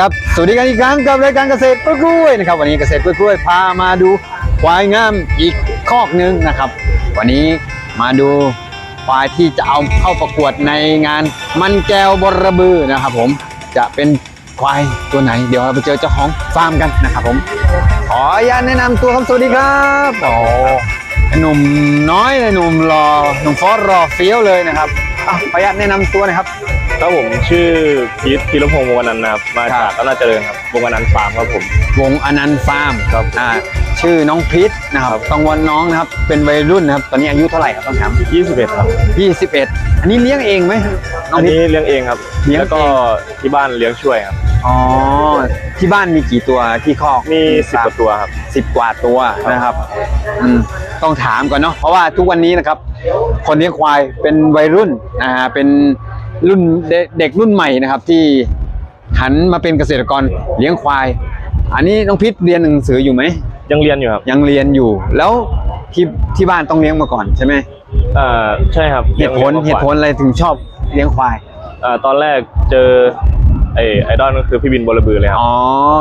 ครับสวัสดีกันอีกครั้งกับรายการเกษตรกล้วยๆนะครับ วันนี้เกษตรกล้วยๆพามาดูควายงามอีกคอกหนึ่งนะครับ วันนี้มาดูควายที่จะเอาเข้าประกวดในงานมันแก้วบรบือนะครับ ผมจะเป็นควายตัวไหน เดี๋ยวเราไปเจอเจ้าของฟาร์มกันนะครับ ผม ขออนุญาตแนะนำตัวครับสวัสดีครับโอ้หนุ่มน้อยเลยหนุ่มรอหนุ่มฟอสรอเฟี้ยวเลยนะครับอะขออนุญาตแนะนำตัวนะครับ ครับผมชื่อพีทธีรพงศ์วงศ์วนันท์นะครับมาครัจากบอำนาจเจริญครับวงศ์วนันท์ฟาร์มครับผม วงอนันต์ฟาร์มครับอ่าชื่อน้องพิษนะครับต้องวันน้องนะครับ เป็นวัยรุ่นนะครับ ตอนนี้อายุเท่าไหร่ครับต้องถาม21 ครับ 21 อันนี้เลี้ยงเองไหมน้ออังนพิษ นี้เลี้ยงเองครับเลี้ยงแล้วก็เองที่บ้านเลี้ยงช่วยครับอ๋อ ที่บ้านมีกี่ตัวที่คอกมีสิบกว่าตัวครับ สิบกว่าตัวนะครับอืมต้องถามก่อนเนาะเพราะว่าทุกวันนี้นะครับ คนเลี้ยงควายเป็นวัยรุ่นนะฮะเป็น รุ่นเดเด็กรุ่นใหม่นะครับ ที่หันมาเป็นเกษตรกรเลี้ยงควาย อันนี้น้องพิษเรียนหนังสืออยู่ไหมยังเรียนอยู่ครับยังเรียนอยู่ แล้วที่ที่บ้านต้องเลี้ยงมาก่อนใช่ไหมเอ่อใช่ครับเหตุผลลี้ยงเหมาก่อนตุผลอะไรถึงชอบเลี้ยงควายเอ่อตอนแรกเจอไอไอดอลก็คือพี่บินบรบือเลยครับ อ๋อ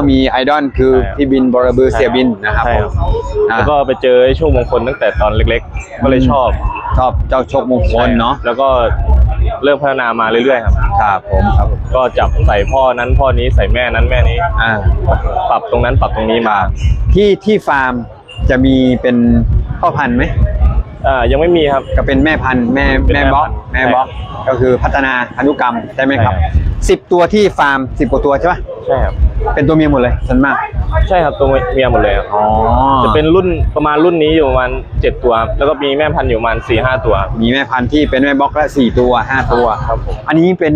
มีไอดอลคือใช่ครับพี่บินบรบือเสียบินนะครับใช่ผครับมอ่าแล้วก็ไปเจอไอ้ช่วงมงคลตั้งแต่ตอนเล็กๆ ก็เลยชอบ ชอบเจ้าโชคมงคลเนาะ แล้วก็ เริ่มพัฒนามาเรื่อยๆครับครับผมครับผมก็จับใส่พ่อนั้นพ่อนี้ใส่แม่นั้นแม่นี้ อ่าปรับตรงนั้นปรับตรงนี้มาที่ที่ฟาร์มจะมีเป็นพ่อพันธุ์ไหมอ่ายังไม่มีครับ ก็เป็นแม่พันธุ์แม่เป็นแม่แม่บล็อกพันธุ์แม่บล็อกก็คือพัฒนาพันธุกรรมใช่ไหมครับใช่ครับ สิบตัวที่ฟาร์มสิบกว่าตัวใช่ปะใช่ครับเป็นตัวเมียหมดเลยส่วนมาก ใช่ครับตัวเมียหมดเลยครับอ๋อจะเป็นรุ่นประมาณรุ่นนี้อยู่ประมาณเจ็ดตัวครับแล้วก็มีแม่พันธุ์อยู่ประมาณสี่ห้าตัวครับมีแม่พันธุ์ที่เป็นแม่บล็อกละสี่ตัวห้าตัวครับผมอันนี้เป็น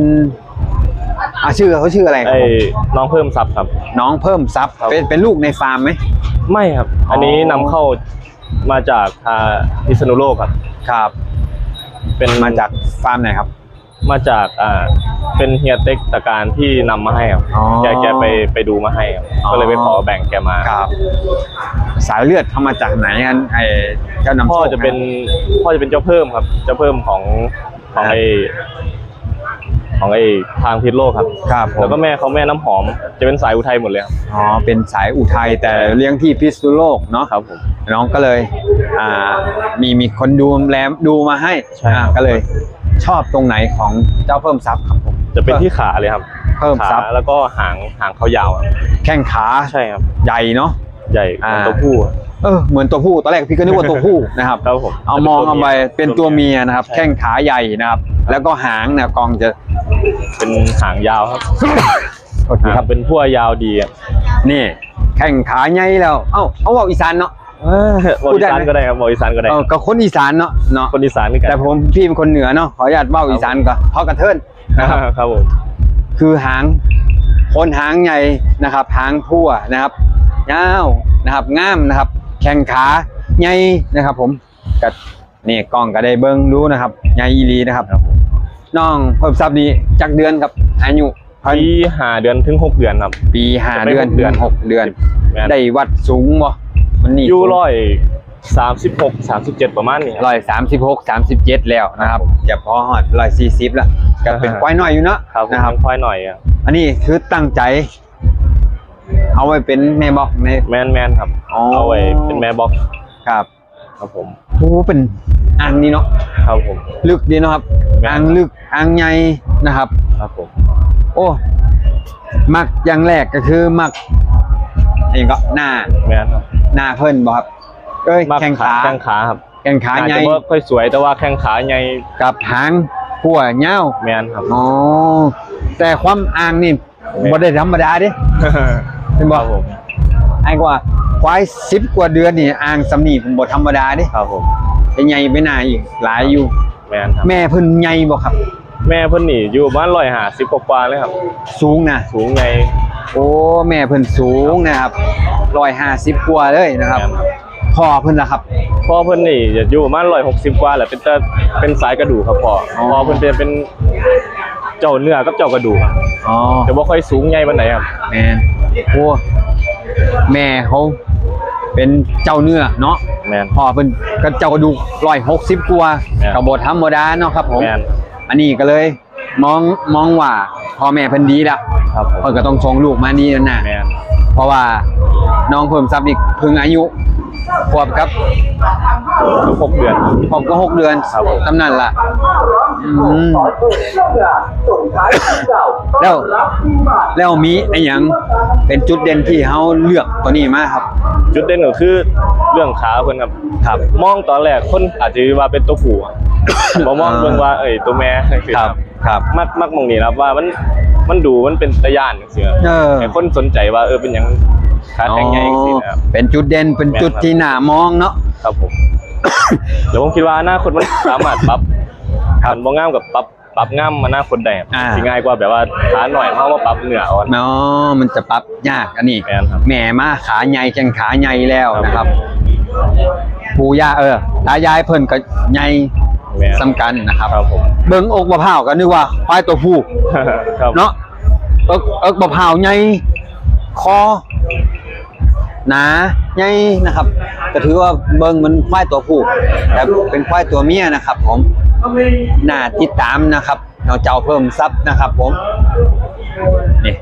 อ่าชื่อเขาชื่ออะไรครัไอ้บผมน้องเพิ่มซับครับ น้องเพิ่มทรัพย์ครับ เป็นเป็นลูกในฟาร์มไหม ไม่ครับ อันนี้นำเข้ามาจากทางพิษณุโลกครับ ครับ เป็นมาจากฟาร์มไหนครับ มาจากอ่าเป็นเฮียเต็กตะการที่นำมาให้ครับอ๋อ แกแกไปไปดูมาให้ครับอ๋อก็เลยไปขอแบ่งแกมาครับ สายเลือดเข้ามาจากไหนกันไอเจ้านำโชคพ่อจะเป็นพ่อจะเป็นเจ้าเพิ่มครับ เจ้าเพิ่มของของไอของไอทางพิษโลกครับ ครับผมแล้วก็แม่เขาแม่น้ำหอม จะเป็นสายอุทัยหมดเลยครับอ๋อเป็นสายอุทัยแต่เลี้ยงที่พิษณุโลกเนาะ ครับผม น้องก็เลยอ่ามีมีคนดูแลดูมาให้ใช่ อ่าก็เลย ชอบตรงไหนของเจ้าเพิ่มทรัพย์ครับผมจะเป็นที่ขาเลยครับเพิ่มทรัขาพย์แล้วก็หางหางเขายาวอะแข้งขาใช่ครับ ใหญ่เนาะใหญ่เหมือนตัวผู้อะเออเหมือนตัวผู้ตอนแรกพี่ก็นึกว่าตัวผู้นะครับครับผมเอามองเอาไปเป็นตัวเมียนะครับใช่แข้งขาใหญ่นะครับ แล้วก็หางเนี่ยกองจะเป็นหางยาวครับโทษทีหางครับเป็นพัวยาวดีอะนี่แข้งขาใหญ่แล้ว เอ้าเอาว่าอีสานเนาะ บอกพูดอีได้สานไหมก็ได้ครับบอกอีสานก็ได้เออก็คนอีสานเนาะเนาะคนอีสานนี่กันแต่ผมพี่เป็นคนเหนือเนาะขออนุญาตเบ้าอีสานก่อนเพราะกระเทินนะครับครับผมคือหางคนหางใหญ่นะครับ หางพัวนะครับยาวนะครับง่ามนะครับ แข้งขาใหญ่นะครับ ผมกับนี่กล้องก็ได้เบิ้งรู้นะครับใหญ่อีหลีนะครับน้องเพิ่มทรัพย์นี้จากเดือนครับอายุพันปีห้าเดือนถึงหกเดือนครับ ปีห้าจะไม่เดือนหกเดือนถึงหกเดือนแม่นได้วัดสูงบ่ มันนี่อยู่ร้อยสามสิบหกสามสิบเจ็ดประมาณนี้ครับร้อยสามสิบหกสามสิบเจ็ดแล้วนะครับจะพอหอดร้อยสี่สิบแล้วก็เป็นควายน้อยอยู่เนาะครับนะครับค่อยหน่อยอะอันนี้คือตั้งใจ เอาไว้เป็นแม่บอกในแมนแมนครับอ๋อเอาไว้เป็นแม่บ็อกครับ ครับผมโอ้เป็นอ่างนี่เนาะครับผม ลึกดีเนาะครับแม่นอ่างลึกอ่างใหญ่นะครับ ครับผม โอ้มักอย่างแรกก็คือมัก ไอ้ก็หน้าแมนครับหน้าเพิ่นบ่ครับเอ้ยมากแข้งขาแข้งขาครับแข้งขาอาจใหญ่จะว่าค่อยสวยแต่ว่าแข้งขาใหญ่กับหางหัวเงาวแมนครับอ๋อแต่ความอ่างนี่แม่นบ่ได้ธรรมดาเด้เป็นคบ่รับผมไอ้กว่าควาย10กว่าเดือนนี่อ่างสำนีผมบ่ธรรมดาเด้ครับผมเป็นใหญ่ไปหน้าอีกหลายอยู่ แมนครับแม่เพิ่นใหญ่บ่ครับ แม่เพิ่นนี่อยู่บ้านร้อยหาสิบกว่าๆเลยครับ สูงนะสูงใหญ่ โอ้แม่เพิ่นสูงนะครับร้อยห้าสิบกว่าเลยนะครับแม่นครับพ่อเพิ่นล่ะครับ พ่อเพิ่นนี่จะอยู่ประมาณร้อยหกสิบกว่าแหละเป็นแต่เป็นสายกระดูกครับพ่ออ๋อพ่อเพิ่นเป็นเป็นเจ้าเนื้อกับเจ้ากระดูกครับอ๋อแต่ว่าค่อยสูงใหญ่ปานไหนครับ แม่นโอ้แม่เขาเป็นเจ้าเนื้อเนาะแมน พ่อเพิ่นก็เจ้ากระดูกร้อยหกสิบกว่าแม่นก็บ่ธรรมดาเนาะครับผม แมนอันนี้ก็เลยมองมองว่าพ่อแม่เพิ่นดีละ ครับผมเพิ่นก็ต้องส่งลูกมานี่นั่นน่ะแม่นเพราะว่าน้องเพิ่มทรัพย์นี่เพิ่งอายุ ขวบครับหกเดือนขวบก็หกเดือนครับผมตำนั่นล่ะอืมแล้วแล้วมีไอ้หยังเป็นจุดเด่นที่เฮาเลือกตัวนี้มาครับ จุดเด่นก็คือเรื่องขาเพิ่นครับครับ มองตอนแรกคนอาจจะว่าเป็นตัวผู้อะบ่มองเบิ่งว่าเอ้ยตัวแม่จังซี่ครับครับมักมักมองนี่นะครับว่ามันมันดูมันเป็นตะย่านจังซี่ครับเออให้คนสนใจว่าเออเป็นหยัง ขาแข็งใหญ่จังซี่นะครับ เป็นจุดเด่นเป็นจุดที่น่ามองเนาะครับผมเดี๋ยวผมคิดว่าอนาคตมันสามารถปรับคันบ่งามกับปรับปรับงามอนาคตได้ครับอ่า สิง่ายกว่าแบบว่าขาหน่อยเฮามาปรับเนื้ออ่อน เนาะมันจะปรับยากอันนี้แม่นครับแหม่มาขาใหญ่แข้งขาใหญ่แล้วครับ นะครับ ปู่ย่าเออตายายเพิ่นก็ใหญ่แม่นสำคัญนะครับ ครับผม เบิ่งอกบะพร้าวก็นึกว่าควายตัวผู้ครับเนาะเอกเอกบะพร้าวใหญ่คอ หนาใหญ่นะครับก็ถือว่าเบิ่งมันควายตัวผู้แต่เป็นควายตัวเมียนะครับผมน่าติดตามนะครับเราเจ้าเพิ่มทรัพย์นะครับ ผมนี่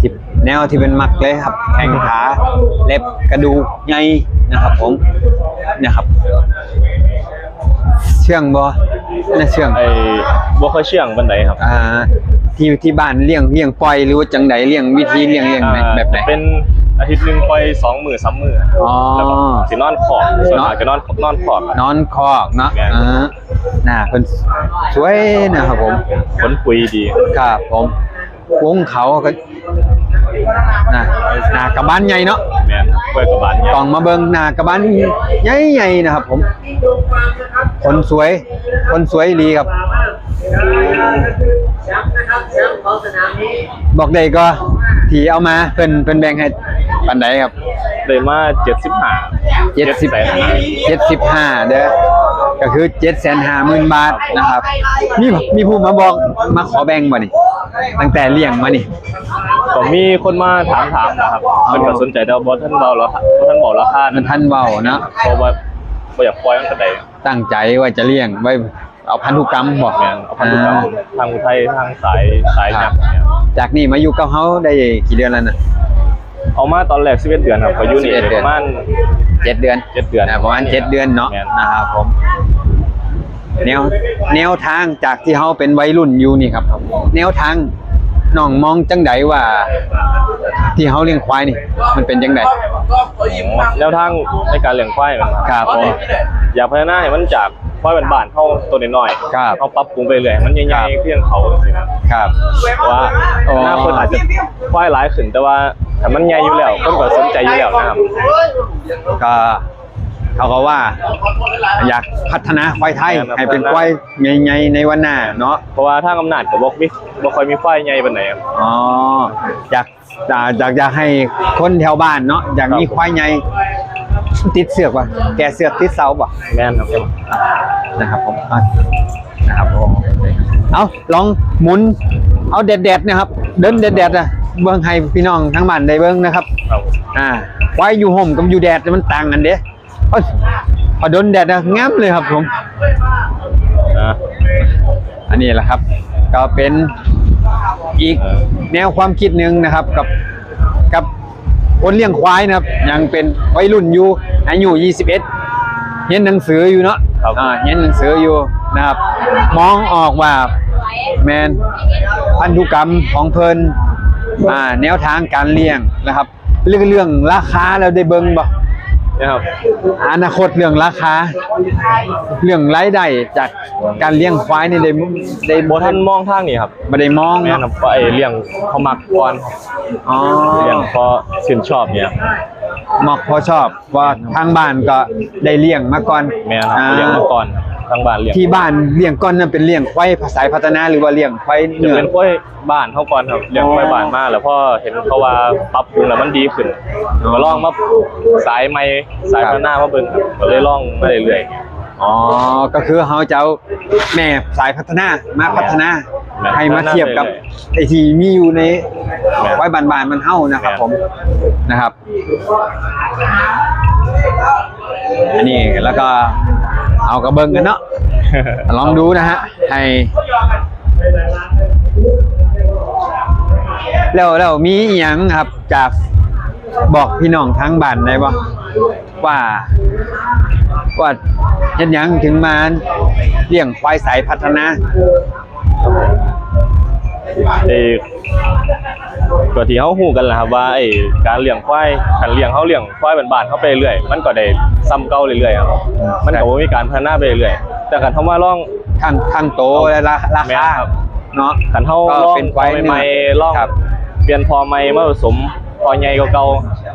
ที่แนวที่เป็นมักเลยครับ แข้งขาเล็บกระดูกใหญ่นะครับผมนะครับ เชื่องบ่น่าเชื่องไอ้บ่ค่อยเชื่องปานใดครับ อ่า ที่ที่บ้านเลี้ยงเลี้ยงปล่อยหรือว่าจังไดเลี้ยงวิธีเลี้ยงเลี้ยงไหนอ่าแบบไหนเป็นอาทิตย์หนึงปล่อยสองมื้อสามมื้ออ๋อ แล้วก็สินอนขอบส่วนมากจะนอนนอนขอบนอนคอกเนาะแม่นอ่าหน้าเพิ่นสวยนะครับผมผลปุยดีครับผมวงเขาก็น่ะหน้ากระบาลใหญ่เนาะแม่นกล้วยกับบานเนี่ยต้องมาเบิ่งหน้ากระบาลใหญ่ๆนะครับผม คนสวย คนสวยดีครับ บอกได้ก็ ที่เอามาเพิ่นเพิ่นแบ่งให้ปันใดครับได้มา75เจ็ดสิบเจ็ดสิบห้าเด้อก็คือเจ็ดแสนห้าหมื่นบาทนะครับมีมีผู้มาบอกมาขอแบ่งบ่นี่ตั้งแต่เลี้ยงมานี่ก็มีคนมาถามถามนะครับเพิ่นก็สนใจแต่ว่าบ่ทันเว้าแล้วบ่ทันบอกราคามันท่านเว้าเนาะเพราะว่าบ่อยากปล่อยมันก็ได้ตั้งใจว่าจะเลี้ยงไว้ เอาพันธุกรรมบ่แม่นเอาพันธุกรรมทางอุทัยทางสายสายยักษ์เนี่ยจากนี่มาอยู่กับเฮาได้กี่เดือนแล้วนะเอามาตอนแรก11เดือนครับก็อยู่นี่11เดือนประมาณเจ็ดเดือน7เดือนอ่าประมาณเจ็ดเดือนเนาะแม่นนะครับผมแนวแนวทางจากที่เฮาเป็นวัยรุ่นอยู่นี่ครับ แนวทางน้องมองจังไดว่า ที่เฮาเลี้ยงควายนี่ มันเป็นจังไดแนวทางในการเลี้ยงควายมันครับผมอยากพัฒนาให้มันจาก ควายบ้านๆเฮาตัวน้อยๆครับเฮาปรับปรุงไปเรื่อยให้มันใหครัญ่บๆเพียงเขาจังซี่นะครับเพราะว่าอ๋ออนาคตอาจจะควายหลายขึ้นแต่ว่าถ้ามันใหญ่อยู่แล้วคนก็สนใจอยู่แล้วนะครับก็เขาก็ว่า อยากพัฒนาควายไทยแม่นครับให้เป็นควายใหญ่ๆในวันหน้าเนาะเพราะว่าทางอำนาจก็บ่มีบ่ค่อยมีควายใหญ่ปานใดครับอ๋ออยากอยากอยากอยากให้คนแถวบ้านเนาะอยากมีครับผมควายใหญ่ ติดเสือกว่ะแกเสือกติดเสาป่ะแม่นครับนะครับผมอะนะครับผมเอาลองหมุน เอาเด็ดๆนะครับ เดินเด็ดๆนะเบิ้งให้พี่น้องทั้งบ้านได้เบิ้งนะครับครับผมอ่าควายอยู่ห่มกับอยู่แดดมันต่างกันเด้เพราะพอโดนแดดนะงามเลยครับผมอ่าอันนี้แหละครับ ก็เป็นอีกเออแนวความคิดหนึ่งนะครับกับกับ คนเลี้ยงควายนะครับ ยังเป็นวัยรุ่นอยู่อายุ21เรียนหนังสืออยู่เนาะครับอ่าเรียนหนังสืออยู่นะครับ มองออกว่าแมนพันธุกรรมของเพลินอ่าแนวทางการเลี้ยงนะครับ เรื่องเรื่องราคาเราได้เบิ่งบ่ นะครับอนาคตเรื่องราคาเรื่องรายได้จากการเลี้ยงควายนี่ได้ได้บ่ทันมองทางนี้ครับบ่ได้มองแม่นคเนาะรับเพราะไอ้เลี้ยงเขามักก่อนครับอ๋อเลี้ยงเพราะชื่นชอบเนี่ยมอกพอชอบว่าทางบ้านก็ได้เลี้ยงมาก่อนแม่นครับอ่าเลี้ยงมาก่อน ทางบ้านเลี้ยงที่บ้านเลี้ยงก่อนนั่นเป็นเลี้ยงควายภาษาพัฒนาหรือว่าเลี้ยงควายจะเนื้อเป็นกล้วยบ้านเขาก่อนครับเลี้ยงกล้วยบ้านมาแล้วพอเห็นเขาว่าปรับปรุงแล้วมันดีขึ้นก็ลองมาสายใหม่สายพัฒนามาเบิ่งครับก็เลยลองมาเรื่อยอ๋อก็คือเขาจะเอาแม่สายพัฒนามาพัฒนาแม่ให้มาเทียบกับพัฒนาไอที่มีอยู่ในแม่ควายบ้านๆมันเฮ้านะครับแม่ผมนะครับ อันนี้แล้วก็ เอากระเบิงกันเนาะๆลองดูนะฮะให้แล้วแล้วมีอหยังครับจากบอกพี่น้องทั้งบ้านได้บ่ว่า ว่าเฮ็ดหยังถึงมาเลี้ยงควายสายพัฒนาเอ้ก็ ที่เฮาฮู้กันแหละครับว่าไอ้การเลี้ยงควายคันเลี้ยงเฮาเลี้ยงควายบ้านๆเข้าไปเรื่อยมันก็ได้ซ้ำเก่าเรื่อยๆครับมันก็บ่มีการพัฒนาไปเรื่อยแต่คันเฮามาลองทั้งทั้งโตและราราแม่คานครับเนาะคันเฮาก็ลองเป็นพควายอใหม่เนื้อๆลองครับเปลี่ยนพอใหม่มาผสมพอใหญ่กว่าเก่า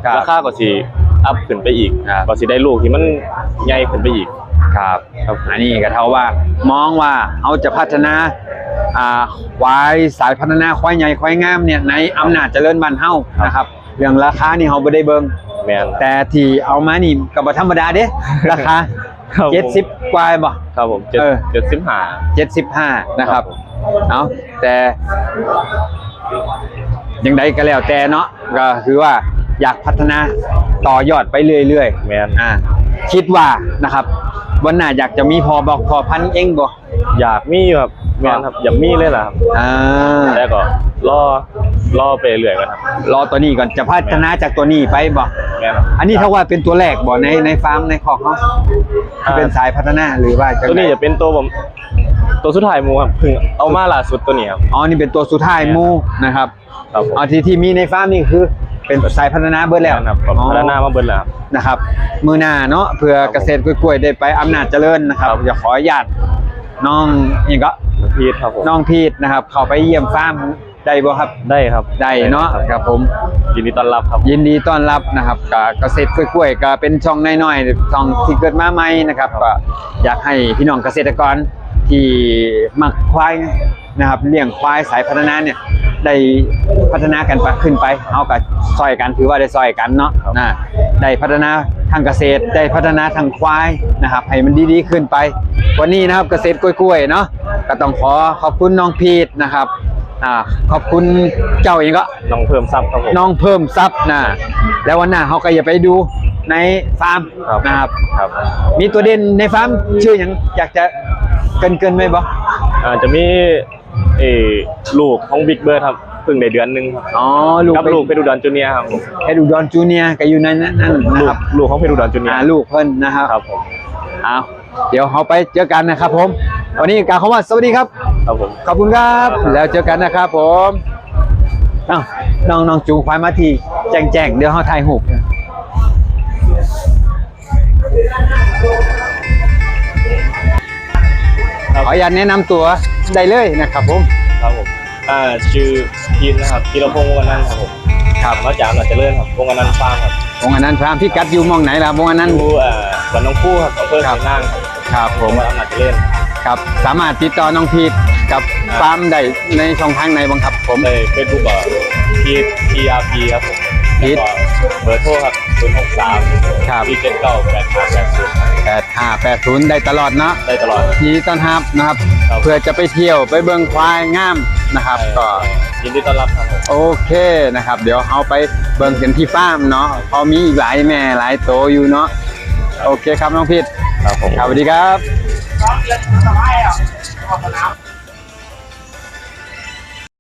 ครับราคาก็สิอัพขึ้นไปอีกครับก็สิได้ลูกที่มันใหญ่ขึ้นไปอีก ครับอันนี้ก็เท่าว่ามองว่าเขาจะพัฒนาอ่าควายสายพัฒนาควายใหญ่ควายงามเนี่ยในอำนาจเจริญบ้านเฮานะครับเรื่องราคานี่เฮาบ่ได้เบิ่งแม่นแต่ที่เอามานี่ก็บ่ธรรมดาเด้ราคาครับผม70กว่าบ่ครับผมเจ็ดเออเจ็ดสิบห้า75นะครับครับผมเอาแต่ยังไดก็แล้วแต่เนาะก็คือว่าอยากพัฒนาต่อยอดไปเรื่อยๆแม่นอ่าคิดว่านะครับ วันหน้าอยากจะมีพอบอกพอพันธุ์เองบ่อยากมีครับแม่นครับอยากมีเลยล่ะครับอ่าแต่ก็รอรอไปเรื่อยๆก่อนครับ รอตัวนี้ก่อนจะพัฒนาจากตัวนี้ไปบ่แม่นครับอันนี้เท่าว่าเป็นตัวแรกบ่ในในฟาร์มในคอกเขาที่เป็นสายพัฒนาหรือว่าจังตัวไดนี้จะเป็นตัวผมตัวสุดท้ายหมูครับเพิ่งเอามาล่าสุดตัวนี้ครับอ๋อนี่เป็นตัวสุดท้ายหมูนะครับ ครับผมอ๋อที่ที่มีในฟาร์มนี่คือ เป็นสายพัฒนาเบิดแล้วครับอ๋อพัฒนามาเบิดแล้วครับ นะครับ มือหน้าเนาะเพื่อเกษตรกล้วยๆได้ไปอำนาจเจริญนะครับครับ จะขออนุญาตน้องนี่ก็พีทครับผมน้องพีทนะครับ เข้าไปเยี่ยมฟาร์มได้บ่ครับได้ครับได้เนาะครับผม ยินดีต้อนรับครับ ยินดีต้อนรับนะครับกับเกษตรกล้วยๆก็เป็นช่องน้อยๆช่องที่เกิดมาใหม่นะครับก็อยากให้พี่น้องเกษตรกร ที่มักควายนะครับเลี้ยงควายสายพัฒนาเนี่ยได้พัฒนากันไปขึ้นไปเอากับซอยกันถือว่าได้ซอยกันเนาะนะได้พัฒนาทางเกษตรได้พัฒนาทางควายนะครับให้มันดีๆขึ้นไป วันนี้นะครับเกษตรกล้วยๆเนาะก็ต้องขอขอบคุณน้องพีทนะครับอ่าขอบคุณเจ้าเองก็น้องเพิ่มซับครับผมน้องเพิ่มทรัพย์นะแล้ววันหน้าเขาก็อย่าไปดูในฟาร์มครับนะครับครับ มีตัวเด่นในฟาร์มชื่ออย่างอยากจะ เกินเกินๆไหมบออ่าจะมีเออลูกของบิ๊กเบิร์ดครับเพิ่งได้เดือนหนึงครับอ๋อลูกกับลูกเพชรอุดรจูเนียร์ครับผมเพชรอุดรจูเนียร์ก็อยู่ในนั้นนะลูคกรับลูกของเพชรอุดรจูเนียอ่าร์ลูกเพิ่นนะครับครับผมเอาเดี๋ยวเขาไปเจอกันนะครับผม วันนี้กล่าวคำว่าสวัสดีครับ ครับผม ขอบคุณครับ แล้วเจอกันนะครับผมอ้าวน้องน้องจูงควายมาทีแจ้งแจ้งๆเดี๋ยวเขาถ่ายหูป ออนุญาตแนะนำตัวได้เลยนะครับผม ครับผมอ่าชื่อพีนนะครับพีรพงศ์วงศ์นันท์ครับผมครับมาจากหนองเจริญครับวงศ์นันท์ฟาร์มครับวงอันนั้นพรามพี่กัดอยู่หมองไหนล่ะวงอันนั้น อยู่อ่าบ้านน้องคู่ครับอำเภอครัไสบนางครับครับผผมมว่าอำนาจเจริญครับสามารถติดต่อน้องพีทกับครับฟาร์มได้ในช่องทางไหนบ้างครับผมในเฟซบุ๊กอะพีท TRP ครับผมพีท แล้วก็ เบอร์โทรครับ063ครับ479 8580แปดห้าแปดศูนย์ได้ตลอดเนาะได้ตลอด ยินดีต้อนรับนะครับ ครับ เพื่อจะไปเที่ยวไปเบิ่งควายงามนะครับก็ ยินดีต้อนรับครับผมโอเคนะครับ เดี๋ยวเอาไปเบิ่งกันที่ฟาร์มเนาะพอมีอีกหลายแม่หลายโตอยู่เนาะโอเคครับน้องพีทครับผม ครับสวัสดีครับ